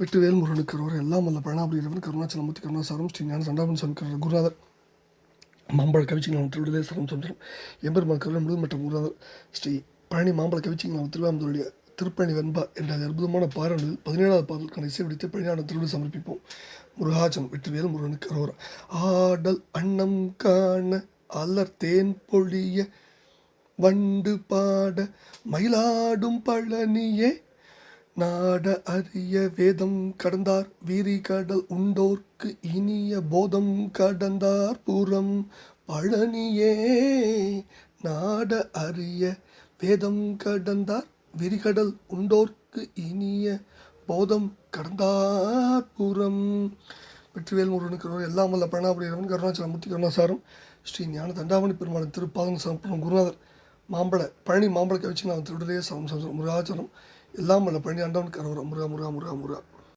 வெற்றிவேல் முருகனுக்கு ஒரு எல்லாம் வல்ல பிரணாபுரியவன் கருணாச்சலமூர்த்தி கருணாசாரம் ஸ்ரீ ஞான சண்டாபன் சங்கர குருநாதர். மாம்பழ கவிச்சிங்களாம் திருவிடலே சரம் சந்திரம் எம்பெருமான் கருணை முழுவதும் மற்றும் குருநாதர். ஸ்ரீ பழனி மாம்பழ கவிச்சிங்களாம் திருவாமூருடைய திருப்பணி வெண்பா என்ற அற்புதமான பாடலில் பதினேழாவது பாடலுக்கான இசை விடுத்து பழனியான திருவிழா சமர்ப்பிப்போம். முருகாச்சம் வெற்றிவேல் முருகனுக்கு அரோரா. ஆடல் அன்னம் காண அலர் தேன் பொழிய வண்டு பாட மயிலாடும் பழனியே நாட அரிய வேதம் கடந்தார் வீரி கடல் உண்டோர்க்கு இனிய போதம் கடந்தார் புறம். பழனியே நாட அரிய வேதம் கடந்தார் விரிகடல் உண்டோர்க்கு இனிய போதம் கடந்தார் புறம். வெற்றிவேல் முருகனுக்கு எல்லாம் வல்ல பிரணாபுரியவன் கருணாச்சலமூர்த்தி கருணாசாரம் ஸ்ரீ ஞான தண்டாமணி பெருமாள் திருப்பாதம் சமர்ப்பணம் குருநாதர் மாம்பழ பழனி மாம்பழ வச்சு நான் திருடலே சமம் சரம் முருகாச்சரம் எல்லாம் வல்ல பழனி ஆண்டவனுக்கு கரவரம். முருகா முருகா முருகா முருகா.